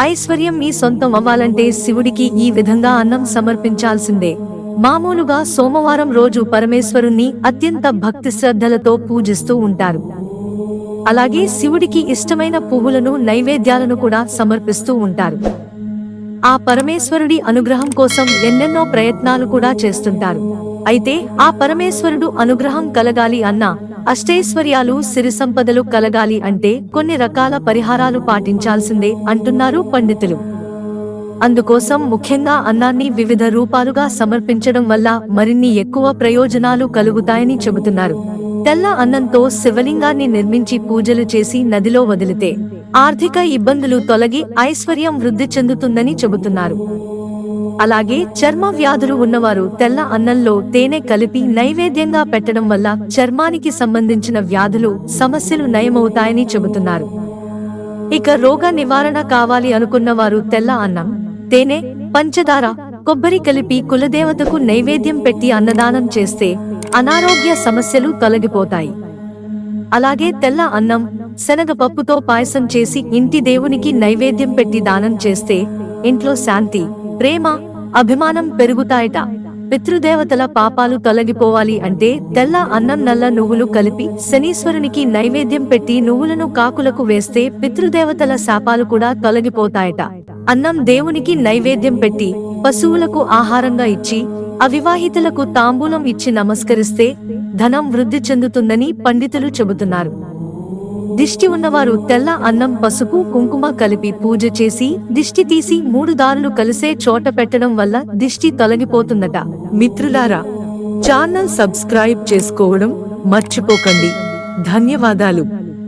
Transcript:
ఐశ్వర్యం మీ సొంతం అవ్వాలంటే శివుడికి ఈ విధంగా అన్నం సమర్పించాల్సిందే. మామూలుగా సోమవారం రోజు పరమేశ్వరుణ్ణి అత్యంత భక్తి శ్రద్ధలతో పూజిస్తూ ఉంటారు. అలాగే శివుడికి ఇష్టమైన పువ్వులను నైవేద్యాలను కూడా సమర్పిస్తూ ఉంటారు. ఆ పరమేశ్వరుడి అనుగ్రహం కోసం ఎన్నెన్నో ప్రయత్నాలు కూడా చేస్తుంటారు. అయితే ఆ పరమేశ్వరుడు అనుగ్రహం కలగాలి అన్నా అష్టైశ్వర్యాలు సిరి సంపదలు కలగాలి అంటే కొన్ని రకాల పరిహారాలు పాటించాల్సిందే అంటున్నారు పండితులు. అందుకోసం ముఖ్యంగా అన్నాన్ని వివిధ రూపాలుగా సమర్పించడం వల్ల మరిన్ని ఎక్కువ ప్రయోజనాలు కలుగుతాయని చెబుతున్నారు. తెల్ల అన్నంతో శివలింగాన్ని నిర్మించి పూజలు చేసి నదిలో వదిలితే ఆర్థిక ఇబ్బందులు తొలగి ఐశ్వర్యం వృద్ధి చెందుతుందని చెబుతున్నారు. అలాగే చర్మ వ్యాధులు ఉన్నవారు తెల్ల అన్నంలో తేనె కలిపి నైవేద్యంగా పెట్టడం వల్ల చర్మానికి సంబంధించిన వ్యాధులు సమస్యలు నయమవుతాయని చెబుతున్నారు. ఇక రోగ నివారణ కావాలి అనుకున్న వారు తెల్ల అన్నం తేనె పంచదార కొబ్బరి కలిపి కులదేవతకు నైవేద్యం పెట్టి అన్నదానం చేస్తే అనారోగ్య సమస్యలు తొలగిపోతాయి. అలాగే తెల్ల అన్నం శనగపప్పుతో పాయసం చేసి ఇంటి దేవునికి నైవేద్యం పెట్టి దానం చేస్తే ఇంట్లో శాంతి ప్రేమ అభిమానం పెరుగుతాయట. పితృదేవతల పాపాలు తొలగిపోవాలి అంటే తెల్ల అన్నం నల్ల నువ్వులు కలిపి శనీశ్వరునికి నైవేద్యం పెట్టి నువ్వులను కాకులకు వేస్తే పితృదేవతల శాపాలు కూడా తొలగిపోతాయట. అన్నం దేవునికి నైవేద్యం పెట్టి పశువులకు ఆహారంగా ఇచ్చి అవివాహితులకు తాంబూలం ఇచ్చి నమస్కరిస్తే ధనం వృద్ధి చెందుతుందని పండితులు చెబుతున్నారు. దిష్టి ఉన్నవారు తెల్ల అన్నం పసుపు కుంకుమ కలిపి పూజ చేసి దిష్టి తీసి మూడు దారులు కలిసే చోట పెట్టడం వల్ల దిష్టి తొలగిపోతుందట. మిత్రులారా ఛానల్ సబ్స్క్రైబ్ చేసుకోవడం మర్చిపోకండి. ధన్యవాదాలు.